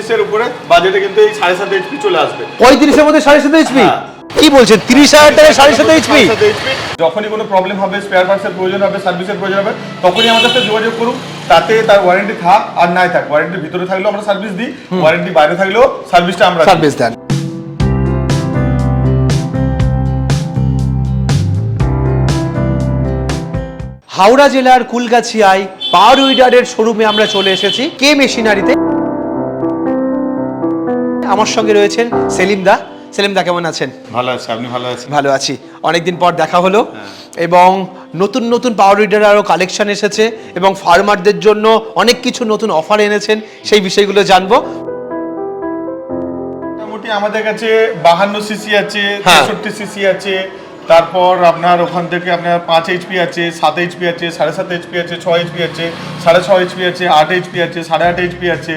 পঁয়ত্রিশের উপরে বাজেটে কিন্তু এই সাড়ে সাত এইচপি চলে আসবে। পঁয়ত্রিশের মধ্যে সাড়ে সাত এইচপি হ্যাঁ। কি বলছেন? তিরিশ হাজার টাকায় সাড়ে সাত এইচপি যখনই কোনো প্রবলেম হবে স্পেয়ার পার্টসের প্রয়োজন হবে সার্ভিসের প্রয়োজন হবে তখনই আমাদের সাথে যোগাযোগ করুন। তাতে তার ওয়ারেন্টি থাক আর নাই থাক। ওয়ারেন্টির ভিতরে থাকলেও আমরা সার্ভিস দিই ওয়ারেন্টি বাইরে থাকলেও সার্ভিসটা আমরা সার্ভিস দেন। হাওড়া জেলার কুলগাছিয়ায় পাওয়ার উইডারের শোরুমে আমরা চলে এসেছি। কে মেশিনারিতে আমার সঙ্গে রয়েছেন সেলিম দা। সেলিম দা কেমন আছেন? ভালো আছে আপনি ভালো আছেন? ভালো আছি। অনেকদিন পর দেখা হলো এবং নতুন নতুন পাওয়ার উইডার আরও কালেকশন এসেছে এবং ফার্মারদের জন্য অনেক কিছু নতুন অফার এনেছেন সেই বিষয়গুলো জানব। মোটামুটি আমাদের কাছে বাহান্ন সিসি আছে হ্যাঁ। তেষট্টি সিসি আছে তারপর আপনার ওখান থেকে আপনার পাঁচ এইচপি আছে সাত এইচপি আছে সাড়ে সাত এইচপি আছে ছয় এইচপি আছে সাড়ে ছয় এইচপি আছে আট এইচপি আছে সাড়ে আট এইচপি আছে।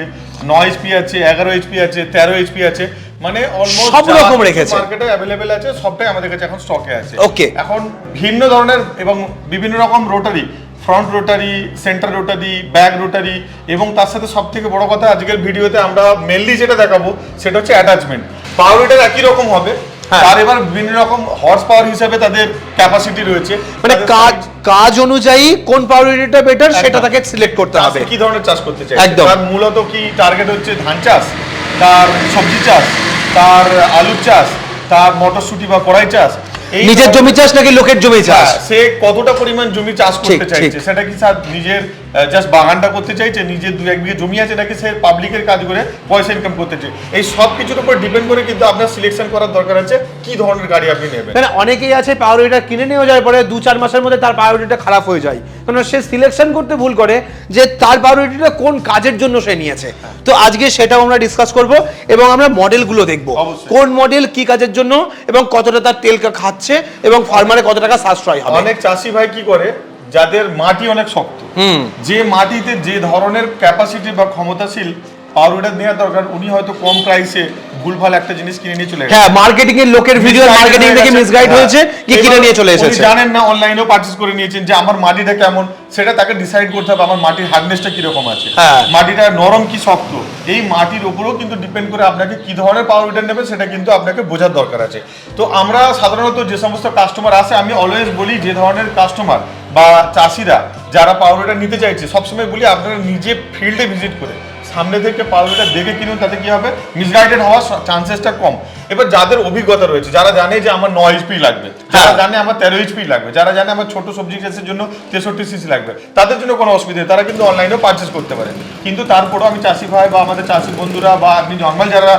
নয় এইচপি আছে এগারো এইচপি আছে তেরো এইচপি আছে মানে অলমোস্ট সব রকম রেখেছে। মার্কেটে অ্যাভেলেবেল আছে সবটাই আমাদের কাছে এখন স্টকে আছে ওকে এখন ভিন্ন ধরনের এবং বিভিন্ন রকম rotary front rotary centre rotary back rotary এবং তার সাথে সব থেকে বড় কথা আজকের ভিডিওতে আমরা মেনলি যেটা দেখাবো সেটা হচ্ছে অ্যাটাচমেন্ট পাওয়ার একই রকম হবে। তার এবার বিভিন্ন রকম হর্স পাওয়ার হিসাবে তাদের ক্যাপাসিটি রয়েছে। মানে কাজ কাজ অনুযায়ী কোন পাওয়ার উইডারটা বেটার সেটা তাকে সিলেক্ট করতে হবে। কি ধরনের চাষ করতে চাই একদম। তার মূলত কি টার্গেট হচ্ছে ধান চাষ তার সবজি চাষ তার আলুর চাষ তার মটরশুটি বা কড়াই চাষ? নিজের জমি চাষ নাকি লোকের জমি চাষ? হ্যাঁ, সে কতটা পরিমাণ জমি চাষ করতে চাইছে? সেটা কি স্যার নিজের জাস্ট বাগানটা করতে চাইছে নিজের দু এক বিঘে জমি আছে নাকি সে পাবলিকের কাজ করে পয়সা ইনকাম করতে চাই। এই সব কিছুর উপর ডিপেন্ড করে কিন্তু আপনার সিলেকশন করার দরকার আছে কি ধরনের গাড়ি আপনি নেবেন। অনেকেই আছে পাওয়ার কিনে নিয়ে যাওয়ার পরে দু চার মাসের মধ্যে তার পাওয়ার খারাপ হয়ে যায়। কারণ সে সিলেকশন করতে ভুল করে যে তার পাওয়ার কোন কাজের জন্য সে নিয়েছে। তো আজকে সেটাও আমরা ডিসকাস করব এবং আমরা মডেলগুলো দেখব। কোন মডেল কি কাজের জন্য এবং কতটা তার তেল খাচ্ছে এবং ফার্মারে কত টাকা সাশ্রয় হবে। অনেক চাষি ভাই কি করে যাদের মাটি অনেক শক্ত যে মাটিতে যে ধরনের ক্যাপাসিটি বা ক্ষমতাশীল নেওয়া দরকার। উনি হয়তো কম প্রাইসে ভুলভাল একটা জিনিস কিনে নিয়ে চলে গেছে হ্যাঁ মার্কেটিং এর লোকের ভিডিও মার্কেটিং থেকে মিসগাইড হ্যাঁ। হয়েছে কি কিনে নিয়ে চলে এসেছে। জানেন না অনলাইনেও পারচেজ করে নিয়েছেন যে আমার মাটিটা কেমন সেটা তাকে ডিসাইড করতে হবে আমার মাটির হার্ডনেসটা কীরকম আছে। হ্যাঁ। মাটিটা নরম কি শক্ত? এই মাটির উপরেও কিন্তু ডিপেন্ড করে আপনাকে কি ধরনের পাওয়ার নেবেন সেটা কিন্তু আপনাকে বোঝার দরকার আছে। তো আমরা সাধারণত যে সমস্ত কাস্টমার আসে আমি অলওয়েজ বলি যে ধরনের কাস্টমার বা চাষিরা যারা পাওয়ার উইডার নিতে চাইছে সবসময় বলি আপনারা নিজে ফিল্ডে ভিজিট করে। সামনে থেকে পাউডারটা দেখে কিনুন তাতে কি হবে? মিসগাইডেড হওয়ার চান্সেসটা কম। এবার যাদের অভিজ্ঞতা রয়েছে যারা জানে যে আমার নয় এইচপি লাগবে যারা হ্যাঁ। জানে আমার তেরো এইচপি লাগবে যারা জানে আমার ছোট সবজি চাষের জন্য তেষট্টি সিসি লাগবে তাদের জন্য কোনো অসুবিধা নেই তারা কিন্তু অনলাইনেও পারচেস করতে পারে। কিন্তু তারপরেও আমি চাষি ভাই বা আমাদের চাষি বন্ধুরা বা আপনি নর্মাল যারা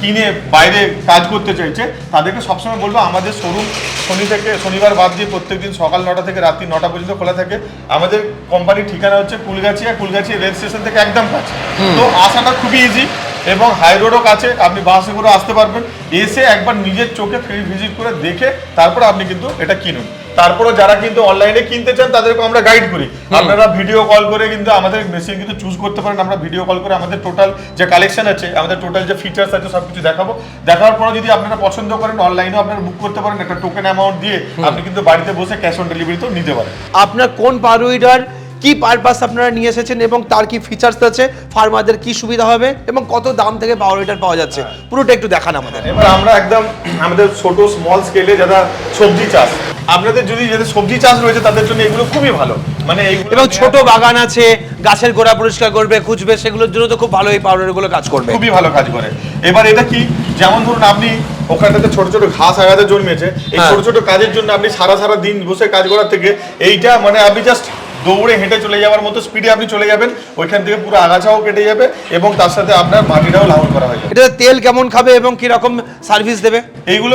কিনে বাইরে কাজ করতে চাইছে তাদেরকে সবসময় বলব আমাদের শোরুম শনি থেকে শনিবার বাদ দিয়ে প্রত্যেকদিন সকাল নটা থেকে রাত্রি নটা পর্যন্ত খোলা থাকে। আমাদের কোম্পানির ঠিকানা হচ্ছে কুলগাছিয়া কুলগাছিয়া রেল স্টেশন থেকে একদম কাছে। তো আসাটা খুবই ইজি এবং হাই রোডও কাছে আপনি বাসে করে আসতে পারবেন। এসে একবার নিজের চোখে ফিল্ড ভিজিট করে দেখে তারপর আপনি কিন্তু এটা কিনুন। তারপরে যারা কিন্তু অনলাইনে কিনতে চান তাদেরকে আমরা গাইড করি। আপনারা ভিডিও কল করে কিন্তু আমাদের মেশিন কিন্তু চুজ করতে পারেন। আমরা ভিডিও কল করে আমাদের টোটাল যে কালেকশন আছে আমাদের টোটাল যে ফিচার্স আছে সব কিছু দেখাবো। দেখার পরে যদি আপনারা পছন্দ করেন অনলাইনেও আপনারা বুক করতে পারেন। একটা টোকেন অ্যামাউন্ট দিয়ে আপনি কিন্তু বাড়িতে বসে ক্যাশ অন ডেলিভারিতেও নিতে পারেন। আপনার কোন পাওয়ার উইডার কি পারপাস আপনারা নিয়ে এসেছেন এবং তার কি ফিচার্স আছে ফার্মারদের কি সুবিধা হবে এবং কত দাম থেকে পাওয়ার উইডার পাওয়া যাচ্ছে? পুরোটা একটু দেখান আমাদের। এবার আমরা একদম আমাদের ছোট স্মল স্কেলে যারা সবজি চাষ আপনাদের যদি যাদের সবজি চাষ রয়েছে তাদের জন্য এগুলো খুবই ভালো। মানে এবং ছোট বাগান আছে গাছের গোড়া পরিষ্কার করবে খুঁজবে সেগুলোর জন্য তো খুব ভালো এই পাউডারগুলো কাজ করবে। খুবই ভালো কাজ করে। এবার এটা কি? যেমন ধরুন আপনি ওখানটাতে ছোট ছোট ঘাস আগাতে জন্মেছে এই হ্যাঁ। ছোট ছোট কাজের জন্য আপনি সারা সারা দিন বসে কাজ করার থেকে এইটা মানে আপনি জাস্ট দৌড়ে হেঁটে চলে যাওয়ার মতো স্পিডে আপনি চলে যাবেন ওইখান থেকে পুরো আগাছাও কেটে যাবে এবং তার সাথে আপনার মাটিটাও লাউন করা হয়ে যাবে এটা তেল কেমন খাবে এবং কীরকম সার্ভিস দেবে এইগুলো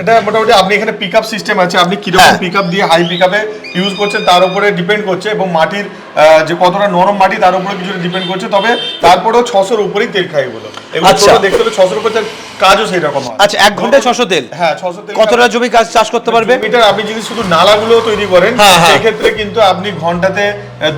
এটা মোটামুটি আপনি এখানে পিক আপ সিস্টেম আছে আপনি কীরকম হ্যাঁ। পিক আপ দিয়ে হাই পিক ইউজ করছেন তার উপরে ডিপেন্ড করছে এবং মাটির যে কতটা নরম মাটি তার উপরে কিছুটা ডিপেন্ড করছে তবে তারপরেও ছশোর উপরেই তেল খাই এগুলো এগুলো আচ্ছা। দেখতে হলে ছশোর উপরে কাজও সেই রকম আচ্ছা এক ঘন্টায় ছশো তেল? হ্যাঁ ছশো তেল কতটা জমি কাজ চাষ করতে পারবে? মিটার আপনি যদি শুধু নালাগুলো তৈরি করেন হ্যাঁ, হ্যাঁ। সেই ক্ষেত্রে কিন্তু আপনি ঘন্টাতে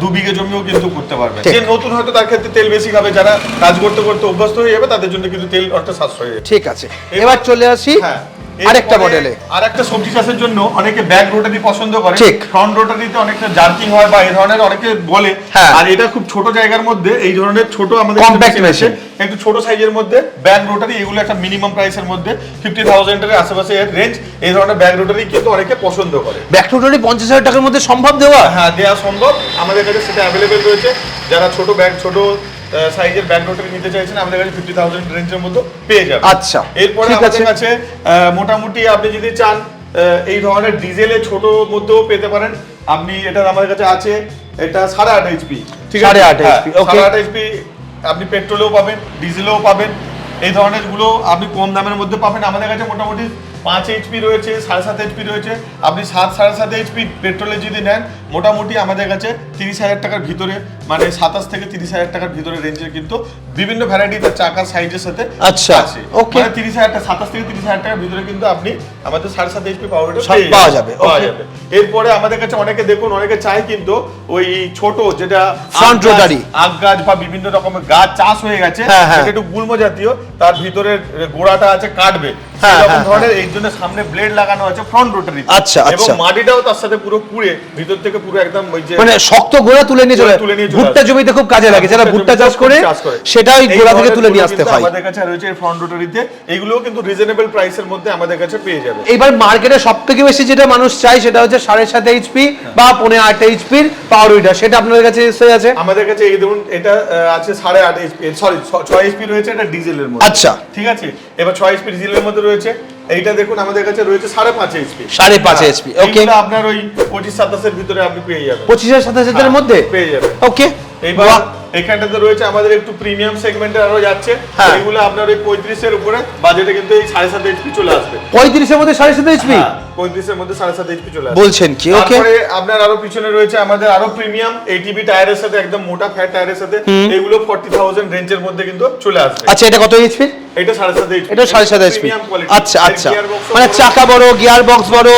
দু বিঘে জমিও কিন্তু করতে পারবেন। যে নতুন হয়তো তার ক্ষেত্রে তেল বেশি খাবে যারা কাজ করতে করতে অভ্যস্ত হয়ে যাবে তাদের জন্য কিন্তু তেল অর্থাৎ সাশ্রয়। ঠিক আছে। এবার চলে আসি হ্যাঁ। আরেকটা মডেলে আর একটা সবজি চাষের জন্য অনেকে ব্যাক রোটারি পছন্দ করে ঠিক। ফ্রন্ট রোটারিতে অনেকটা জার্কিং হয় বা এই ধরনের অনেকে বলে হ্যাঁ। আর এটা খুব ছোট জায়গার মধ্যে এই ধরনের ছোট আমাদের আছে। machine। একটু ছোট সাইজের মধ্যে ব্যাক রোটারি এগুলো একটা মিনিমাম প্রাইসের মধ্যে ফিফটি থাউজেন্ডের আশেপাশে এর রেঞ্জ এই ধরনের ব্যাক রোটারি কিন্তু অনেকে পছন্দ করে ব্যাকটোটারি পঞ্চাশ হাজার টাকার মধ্যে সম্ভব দেওয়া হ্যাঁ দেওয়া সম্ভব আমাদের কাছে সেটা অ্যাভেলেবেল রয়েছে যারা ছোট ব্যাগ ছোট সাইজের রোটারি নিতে চাইছেন আমাদের কাছে ফিফটি থাউজেন্ড রেঞ্জের মধ্যে পেয়ে আচ্ছা, এরপরে আমাদের কাছে মোটামুটি আপনি যদি চান এই ধরনের ডিজেলে ছোট মধ্যেও পেতে পারেন। আপনি এটা আমাদের কাছে আছে এটা সাড়ে আট এইচপি ঠিক আছে? সাড়ে আট হ্যাঁ. সাড়ে এইচপি আপনি পেট্রোলেও পাবেন ডিজেলেও পাবেন। এই ধরনেরগুলো আপনি কম দামের মধ্যে পাবেন। আমাদের কাছে মোটামুটি পাঁচ এইচপি রয়েছে সাড়ে সাত এইচপি রয়েছে। আপনি সাত সাড়ে সাত এইচপি পেট্রোলে যদি নেন মোটামুটি আমাদের কাছে তিরিশ হাজার টাকার ভিতরে মানে সাতাশ থেকে তিরিশ হাজার টাকার ভিতরে রেঞ্জের কিন্তু বিভিন্ন ভ্যারাইটিতে চাকার সাইজের সাথে আচ্ছা, আছে। okay. মানে তিরিশ হাজার টাকা সাতাশ থেকে তিরিশ হাজার টাকার ভিতরে কিন্তু আপনি আমাদের সাড়ে সাত এইচপি পাওয়ার পাওয়া যাবে, পাওয়া যাবে। এরপরে আমাদের কাছে অনেকে দেখুন অনেকে চায় কিন্তু ওই ছোট যেটা আখ গাছ- আখ গাছ বা বিভিন্ন রকমের গাছ চাষ হয়ে গেছে হ্যাঁ, হ্যাঁ। সেটা একটু গুল্ম জাতীয় তার ভিতরে গোড়াটা আছে কাটবে। হ্যাঁ, হ্যাঁ, ধরনের এই জন্য সামনে ব্লেড লাগানো আছে ফ্রন্ট রোটারি আচ্ছা, আচ্ছা এবং আচ্ছা। মাটিটাও তার সাথে পুরো পুড়ে ভিতর থেকে পুরো একদম ওই যে মানে শক্ত গোড়া তুলে নিয়ে চলে তুলে নিয়ে ভুট্টা জমিতে খুব কাজে লাগে যারা ভুট্টা চাষ করে সেটা ওই গোড়া থেকে তুলে নিয়ে আসতে হয়। আমাদের কাছে রয়েছে ফ্রন্ট রোটারিতে এগুলোও কিন্তু রিজনেবল প্রাইসের মধ্যে আমাদের কাছে পেয়ে যাবে। এইবার মার্কেটে সব থেকে বেশি যেটা মানুষ চায় সেটা হচ্ছে সাড়ে সাত এইচপি বা পনেরো আট এইচপির পাওয়ার উইডার সেটা আপনাদের কাছে নিশ্চয়ই আছে? আমাদের কাছে এই ধরুন এটা আছে সাড়ে আট এইচপি সরি ছয় এইচপি রয়েছে এটা ডিজেলের মধ্যে। আচ্ছা। ঠিক আছে? এবার ছয় এইচপি ডিজেলের মধ্যে রয়েছে। এইটা দেখুন আমাদের কাছে রয়েছে সাড়ে পাঁচ এইচপি সাড়ে পাঁচ HP, okay. আপনার ওই পঁচিশ সাতাশের ভিতরে আপনি পেয়ে যাবেন। পঁচিশ হাজার সাতাশ হাজারের হ্যাঁ, মধ্যে? পেয়ে যাবেন। ওকে এইবার এখানটাতে রয়েছে আমাদের একটু প্রিমিয়াম সেগমেন্টে আরও যাচ্ছে। হ্যাঁ। এগুলো আপনার ওই পঁয়ত্রিশের উপরে বাজেটে কিন্তু এই সাড়ে সাত এইচপি চলে আসবে। পঁয়ত্রিশের মধ্যে সাড়ে সাত এইচপি হ্যাঁ, পঁয়ত্রিশের মধ্যে সাড়ে সাত এইচপি চলে আসবে। বলছেন কি ওকে তারপরে আপনার আরও পিছনে রয়েছে আমাদের আরও প্রিমিয়াম এটিভি টায়ারের সাথে একদম মোটা ফ্যাট টায়ারের সাথে এগুলো ফর্টি থাউজেন্ড রেঞ্জের মধ্যে কিন্তু চলে আসবে। আচ্ছা এটা কত এইচপি এটা সাড়ে সাত এটা সাড়ে সাত এইচপি আচ্ছা আচ্ছা। মানে চাকা বড় গিয়ার বক্স বড়।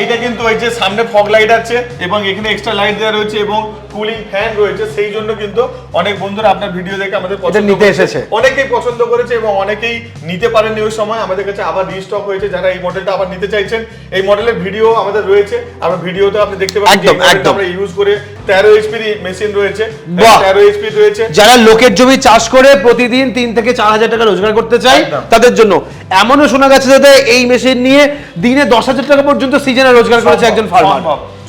এইটা কিন্তু ওই যে সামনে ফগ লাইট আছে এবং এখানে এক্সট্রা লাইট দেওয়া রয়েছে এবং কুলিং ফ্যান রয়েছে সেই জন্য কিন্তু অনেক বন্ধুরা আপনার ভিডিও দেখে আমাদের পছন্দ নিতে এসেছে। অনেকেই পছন্দ করেছে এবং অনেকেই নিতে পারেননি ওই সময়। আমাদের কাছে আবার রিস্টক হয়েছে যারা এই মডেলটা আবার নিতে চাইছেন। এই মডেলের ভিডিও আমাদের রয়েছে। আমরা ভিডিওতে আপনি দেখতে পাবেন একদম, একদম। আমরা ইউজ করে তেরো এইচপি মেশিন রয়েছে তেরো এইচপি রয়েছে। যারা লোকের জমি চাষ করে প্রতিদিন তিন থেকে চার হাজার টাকা রোজগার করতে চায় তাদের জন্য। এমনও শোনা গেছে যাতে এই মেশিন নিয়ে দিনে দশ হাজার টাকা পর্যন্ত সিজনে রোজগার করেছে একজন ফার্মার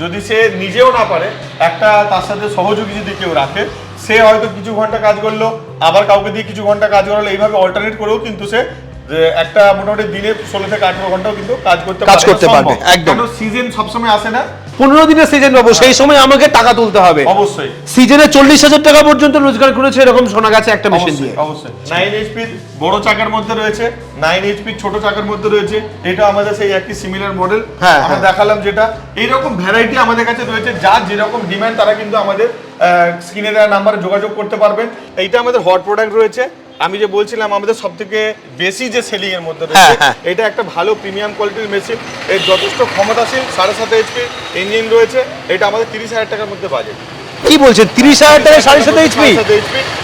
যদি সে নিজেও না পারে একটা তার সাথে সহযোগী যদি কেউ রাখে সে হয়তো কিছু ঘণ্টা কাজ করল আবার কাউকে দিয়ে কিছু ঘণ্টা কাজ করালো এইভাবে অল্টারনেট করেও কিন্তু সে যে একটা মোটামুটি দিনে ষোলো থেকে আঠেরো ঘন্টাও কিন্তু কাজ করতে কাজ করতে পারবে। একদম। সিজন সবসময় আসে না? পনেরো দিনের সিজন পাবো সেই সময় আমাকে টাকা তুলতে হবে। অবশ্যই। সিজনে চল্লিশ হাজার টাকা পর্যন্ত রোজগার করেছে এরকম শোনা গেছে একটা মেশিন দিয়ে। অবশ্যই। নাইন এইচপির বড় চাকার মধ্যে রয়েছে নাইন এইচপির ছোট চাকার মধ্যে রয়েছে এটা আমাদের সেই একই সিমিলার মডেল হ্যাঁ, আমরা হ্যাঁ। দেখালাম যেটা। এইরকম ভ্যারাইটি আমাদের কাছে রয়েছে যার যেরকম ডিমান্ড তারা কিন্তু আমাদের স্ক্রিনে দেওয়া নাম্বারে যোগাযোগ করতে পারবেন। এইটা আমাদের হট প্রোডাক্ট রয়েছে। আমি যে বলছিলাম আমাদের সব থেকে বেশি যে সেলিং এর মধ্যে রয়েছে হ্যাঁ, হ্যাঁ। এটা একটা ভালো প্রিমিয়াম কোয়ালিটির মেশিন এর যথেষ্ট ক্ষমতাশীল সাড়ে সাত এইচপি ইঞ্জিন রয়েছে। এটা আমাদের তিরিশ হাজার টাকার মধ্যে বাজেট কি বলছেন? তিরিশ হাজার টাকা সাড়ে সাত এইচপি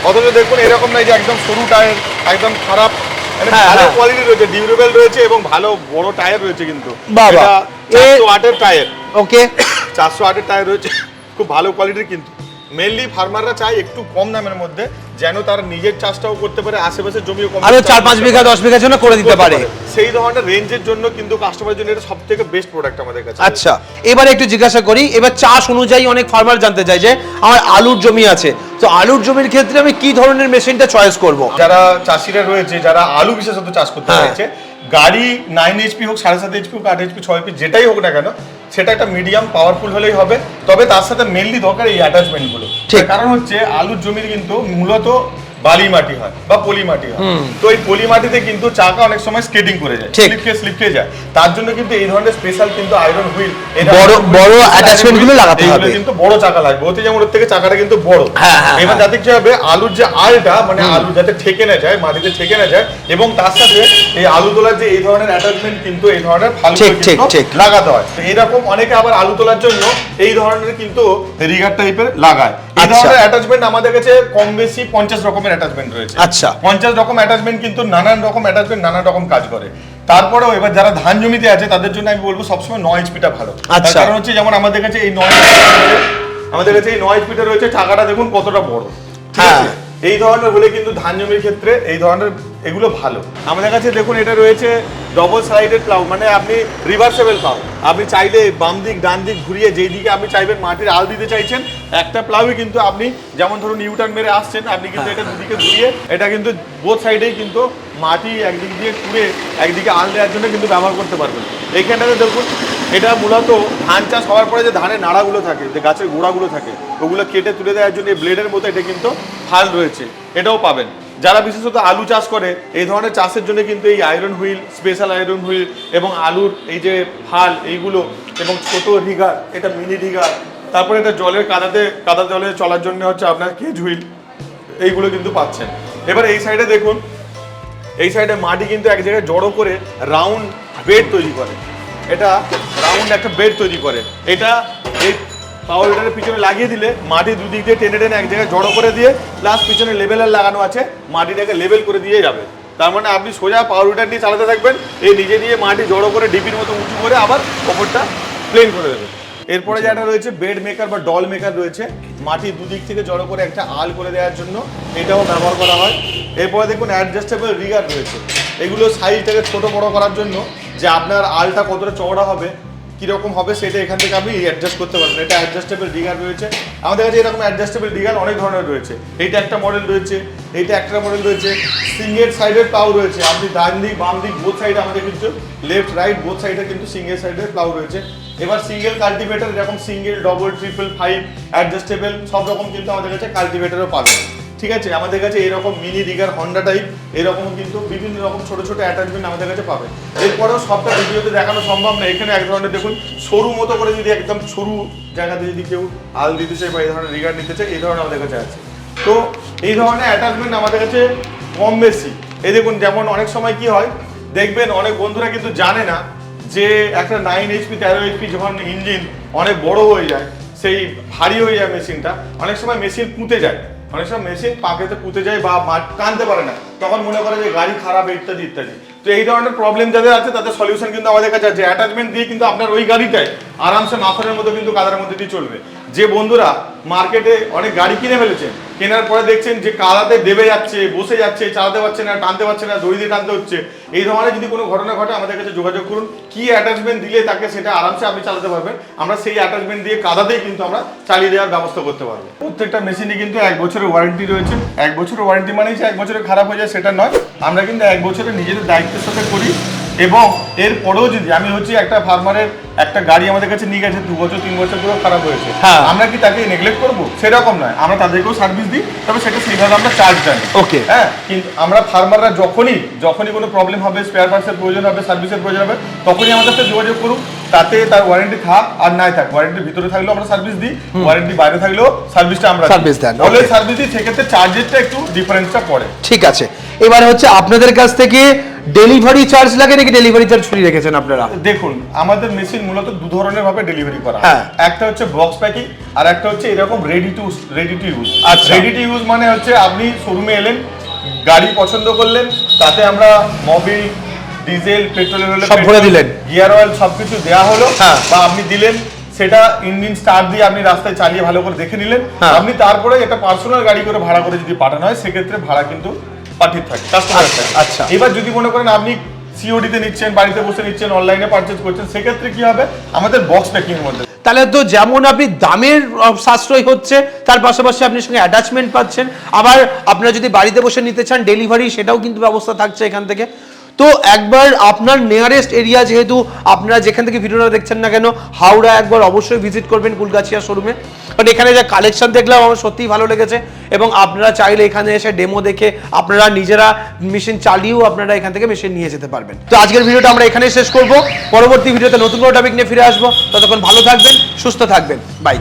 অথচ দেখুন এরকম নাই যে একদম সরু টায়ার একদম খারাপ। মানে হ্যাঁ, ভালো। কোয়ালিটি রয়েছে ডিউরেবল রয়েছে এবং ভালো বড় টায়ার রয়েছে কিন্তু। আটের টায়ার ওকে। চারশো আটের টায়ার রয়েছে খুব ভালো কোয়ালিটির কিন্তু। মেনলি ফার্মাররা চায় একটু কম দামের মধ্যে যেন তার নিজের চাষটাও করতে পারে আশেপাশে জমিও কম আরও চার পাঁচ বিঘা দশ বিঘার জন্য করে দিতে পারে। সেই ধরনের রেঞ্জের জন্য কিন্তু কাস্টমারের জন্য এটা সব থেকে বেস্ট প্রোডাক্ট আমাদের কাছে। আচ্ছা এবারে একটু জিজ্ঞাসা করি এবার চাষ অনুযায়ী অনেক ফার্মার জানতে চাই যে আমার আলুর জমি আছে তো আলুর জমির ক্ষেত্রে আমি কি ধরনের মেশিনটা চয়েস করব? যারা চাষিরা রয়েছে যারা আলু বিশেষত চাষ করতে হ্যাঁ। চাইছে গাড়ি নাইন এইচপি হোক সাড়ে সাত এইচপি হোক আট এইচপি ছয় এইচপি যেটাই হোক না কেন সেটা একটা মিডিয়াম পাওয়ারফুল হলেই হবে। তবে তার সাথে মেনলি দরকার এই অ্যাটাচমেন্টগুলো কারণ হচ্ছে আলুর জমির কিন্তু মূলত বালি মাটি হয় বা পলি মাটি হয় তো এই পলি মাটিতে কিন্তু চাকা অনেক সময় স্কেটিং করে যায় ঠিক। স্লিপ খেয়ে স্লিপ খেয়ে যায় তার জন্য কিন্তু এই ধরনের স্পেশাল কিন্তু আয়রন হুইল বড়- বড় attachment গুলো লাগাতে হবে। কিন্তু বড় চাকা লাগবে ওতে যেমন ওর থেকে চাকাটা কিন্তু বড় হ্যাঁ, হ্যাঁ, এবার হ্যাঁ। যাতে কি হবে আলুর যে আলটা মানে আলু যাতে ঠেকে না যায় মাটিতে ঠেকে না যায় এবং তার সাথে এই আলু তোলার যে এই ধরনের অ্যাটাচমেন্ট কিন্তু এই ধরনের ফালু। লাগাতে হয় তো এরকম অনেকে আবার আলু তোলার জন্য এই ধরনের কিন্তু রিগার টাইপের লাগায় এই আচ্ছা। ধরনের অ্যাটাচমেন্ট আমাদের কাছে কম বেশি পঞ্চাশ রকমের রকমের অ্যাটাচমেন্ট রয়েছে আচ্ছা। পঞ্চাশ রকম অ্যাটাচমেন্ট কিন্তু নানান রকম অ্যাটাচমেন্ট নানান রকম কাজ করে তারপরেও এবার যারা ধান জমিতে আছে তাদের জন্য আমি বলব সবসময় নয় এইচপিটা ভালো আচ্ছা। কারণ হচ্ছে যেমন আমাদের কাছে এই নয় আমাদের কাছে এই নয় এইচপিটা রয়েছে টাকাটা দেখুন কতটা বড় হ্যাঁ। এই ধরনের হলে কিন্তু ধান জমির ক্ষেত্রে এই ধরনের এগুলো ভালো। আমাদের কাছে দেখুন এটা রয়েছে ডবল সাইডেড প্লাউ মানে আপনি রিভার্সেবল প্লাউ আপনি চাইলে বাম দিক ডান দিক ঘুরিয়ে যেই দিকে আপনি চাইবেন মাটির আল দিতে চাইছেন একটা প্লাউই কিন্তু আপনি যেমন ধরুন ইউটার্ন মেরে আসছেন আপনি কিন্তু এটা দুদিকে ঘুরিয়ে এটা কিন্তু বোথ সাইডেই কিন্তু মাটি একদিক দিয়ে ঘুরে একদিকে আল দেওয়ার জন্য কিন্তু ব্যবহার করতে পারবেন। এইখানটাতে দেখুন এটা মূলত ধান চাষ হওয়ার পরে যে ধানের নাড়াগুলো থাকে, যে গাছের গোড়াগুলো থাকে, ওগুলো কেটে তুলে দেওয়ার জন্য ব্লেডের মতো এটা কিন্তু ফাল রয়েছে। এটাও পাবেন। যারা বিশেষত আলু চাষ করে, এই ধরনের চাষের জন্য কিন্তু এই iron wheel special iron wheel এবং আলুর এই যে ফাল এইগুলো এবং ছোট রিগার এটা মিনি রিগার তারপরে এটা জলের কাদাতে, কাদা জলে চলার জন্য হচ্ছে আপনার কেজ হুইল এইগুলো কিন্তু পাচ্ছেন। এবার এই সাইডে দেখুন, এই সাইডে মাটি কিন্তু এক জায়গায় জড়ো করে রাউন্ড বেড তৈরি করে। এটা রাউন্ড একটা বেড তৈরি করে। এটা এই পাওয়ার পিছনে লাগিয়ে দিলে মাটি দুদিক দিয়ে টেনে টেনে এক জায়গায় জড়ো করে দিয়ে প্লাস পিছনে লেভেলার লাগানো আছে, মাটিটাকে লেভেল করে দিয়ে যাবে। তার মানে আপনি সোজা পাওয়ার উইডার নিয়ে চালাতে থাকবেন, এই নিজে দিয়ে মাটি জড়ো করে ডিপির মতো উঁচু করে আবার ওপরটা প্লেন করে দেবে এরপরে যেটা রয়েছে বেড মেকার বা ডল মেকার রয়েছে মাটি দুদিক থেকে জড়ো করে একটা আল করে দেওয়ার জন্য এটাও ব্যবহার করা হয়। এরপরে দেখুন অ্যাডজাস্টেবল রিগার রয়েছে। এগুলো সাইজটাকে ছোট বড় করার জন্য যে আপনার আলটা কতটা চওড়া হবে কীরকম হবে সেটা এখান থেকে আপনি অ্যাডজাস্ট করতে পারবেন। এটা অ্যাডজাস্টেবল ডিগার রয়েছে। আমাদের কাছে এরকম অ্যাডজাস্টেবল ডিগার অনেক ধরনের রয়েছে। এইটা একটা মডেল রয়েছে এইটা একটা মডেল রয়েছে। সিঙ্গেল সাইডের প্লাউ রয়েছে। আপনি ডান দিক বাম দিক বোথ সাইডে আমাদের কিন্তু লেফট রাইট বোথ সাইডে কিন্তু সিঙ্গেল সাইডের প্লাউ রয়েছে। এবার সিঙ্গেল কাল্টিভেটর যেরকম single double triple five adjustable সব রকম কিন্তু আমাদের কাছে কাল্টিভেটরও পাবে। ঠিক আছে? আমাদের কাছে এরকম মিনি রিগার হন্ডা টাইপ এরকম কিন্তু বিভিন্ন রকম ছোট ছোট অ্যাটাচমেন্ট আমাদের কাছে পাবে। এরপরেও সবটা ভিডিওতে দেখানো সম্ভব না। এখানে এক ধরনের দেখুন, সরু মতো করে যদি একদম সরু জায়গাতে যদি কেউ আল দিতে চায় বা এই ধরনের রিগার নিতে চায়, এই ধরনের আমাদের কাছে আছে। তো এই ধরনের অ্যাটাচমেন্ট আমাদের কাছে কম বেশি। এই দেখুন, যেমন অনেক সময় কি হয়, দেখবেন অনেক বন্ধুরা কিন্তু জানে না যে একটা নাইন এইচপি তেরো এইচপি যখন ইঞ্জিন অনেক বড় হয়ে যায়, সেই ভারী হয়ে যায় মেশিনটা অনেক সময় মেশিন পুঁতে যায়। অনেক সময় মেশিন পাকেতে পুঁতে যায় বা টানতে পারে না। তখন মনে করে যে গাড়ি খারাপ, ইত্যাদি ইত্যাদি। তো এই ধরনের প্রবলেম যাদের আছে, তাদের সলিউশন কিন্তু আমাদের কাছে আছে। অ্যাটাচমেন্ট দিয়ে কিন্তু আপনার ওই গাড়িটাই আরামসে মাফারের মধ্যে কিন্তু কাদার মধ্যে দিয়ে চলবে। যে বন্ধুরা মার্কেটে অনেক গাড়ি কিনে ফেলেছেন কেনার পরে দেখছেন যে কাদাতে দেবে যাচ্ছে, বসে যাচ্ছে, চালাতে পারছে না, টানতে পারছে না, দড়ি দিয়ে টানতে হচ্ছে। এই ধরনের যদি কোনো ঘটনা ঘটে, আমাদের কাছে যোগাযোগ করুন। কি অ্যাটাচমেন্ট দিলে তাকে সেটা আরামসে আপনি চালাতে পারবেন, আমরা সেই অ্যাটাচমেন্ট দিয়ে কাদাতেই কিন্তু আমরা চালিয়ে দেওয়ার ব্যবস্থা করতে পারব। প্রত্যেকটা মেশিনে কিন্তু এক বছরের ওয়ারেন্টি রয়েছে। এক বছরের ওয়ারেন্টি মানেই যে এক বছরে খারাপ হয়ে যায়, সেটা নয়। আমরা কিন্তু এক বছরে নিজেদের দায়িত্বের সাথে করি। এবং এর পরেও যদি আমি হচ্ছে একটা ফার্মারের একটা গাড়ি আমাদের কাছে নিয়ে গেছে দু বছর তিন বছর ধরেও খারাপ হয়েছে। হ্যাঁ। আমরা কি তাকে নেগলেক্ট করব? সেরকম নয়। আমরা তাদেরকেও সার্ভিস দিই তবে সেটা সেইভাবে আমরা চার্জ জানি। ওকে হ্যাঁ কিন্তু আমরা ফার্মাররা যখনই যখনই কোনো প্রবলেম হবে স্পেয়ার পার্টসের প্রয়োজন হবে সার্ভিসের প্রয়োজন হবে তখনই আমাদের সাথে যোগাযোগ করুক। তাতে তার ওয়ারেন্টি থাক আর নাই থাক। ওয়ারেন্টির ভিতরে থাকলেও আমরা সার্ভিস দিই ওয়ারেন্টি বাইরে থাকলেও সার্ভিসটা আমরা সার্ভিস দেন, বলে সার্ভিস দিই সেক্ষেত্রে চার্জেরটা একটু ডিফারেন্সটা পড়ে। ঠিক আছে। এবার হচ্ছে আপনাদের কাছ থেকে ডেলিভারি চার্জ লাগে নাকি ডেলিভারি চার্জ ফ্রি রেখেছেন আপনারা দেখুন আমাদের মেশিন মূলত দু ধরনের ভাবে ডেলিভারি করা হয়। একটা হচ্ছে বক্স প্যাকিং আর একটা হচ্ছে এরকম ready to ready to use আচ্ছা। রেডি টু ইউজ মানে হচ্ছে আপনি শোরুমে এলেন গাড়ি পছন্দ করলেন তাতে আমরা মোবিল ডিজেল পেট্রোলের হলে সব ভরে দিলেন। গিয়ার অয়েল সবকিছু দেওয়া হলো হ্যাঁ। বা আপনি দিলেন সেটা ইঞ্জিন স্টার্ট দিয়ে আপনি রাস্তায় চালিয়ে ভালো করে দেখে নিলেন হ্যাঁ। আপনি তারপরে একটা পার্সোনাল গাড়ি করে ভাড়া করে যদি পাঠানো হয় সেক্ষেত্রে ভাড়া কিন্তু পাঠিয়ে থাকে কাস্টমার আচ্ছা, আচ্ছা। এবার যদি মনে করেন আপনি সিওডিতে নিচ্ছেন বাড়িতে বসে নিচ্ছেন অনলাইনে পারচেজ করছেন সেক্ষেত্রে কি হবে? আমাদের বক্স প্যাকিং এর মধ্যে। তাহলে তো যেমন আপনি দামের সাশ্রয় হচ্ছে তার পাশাপাশি আপনি সঙ্গে অ্যাটাচমেন্ট পাচ্ছেন। আবার আপনারা যদি বাড়িতে বসে নিতে চান ডেলিভারি সেটাও কিন্তু ব্যবস্থা থাকছে এখান থেকে। তো একবার আপনার নিয়ারেস্ট এরিয়া যেহেতু আপনারা যেখান থেকে ভিডিওটা দেখছেন না কেন, হাওড়া একবার অবশ্যই ভিজিট করবেন কুলগাছিয়া শোরুমে কারণ এখানে যে কালেকশন দেখলাম, আমার সত্যিই ভালো লেগেছে এবং আপনারা চাইলে এখানে এসে ডেমো দেখে আপনারা নিজেরা মেশিন চালিয়েও আপনারা এখান থেকে মেশিন নিয়ে যেতে পারবেন। তো আজকের ভিডিওটা আমরা এখানে শেষ করব। পরবর্তী ভিডিওতে নতুন কোনো টপিক নিয়ে ফিরে আসব। ততক্ষণ ভালো থাকবেন, সুস্থ থাকবেন। বাই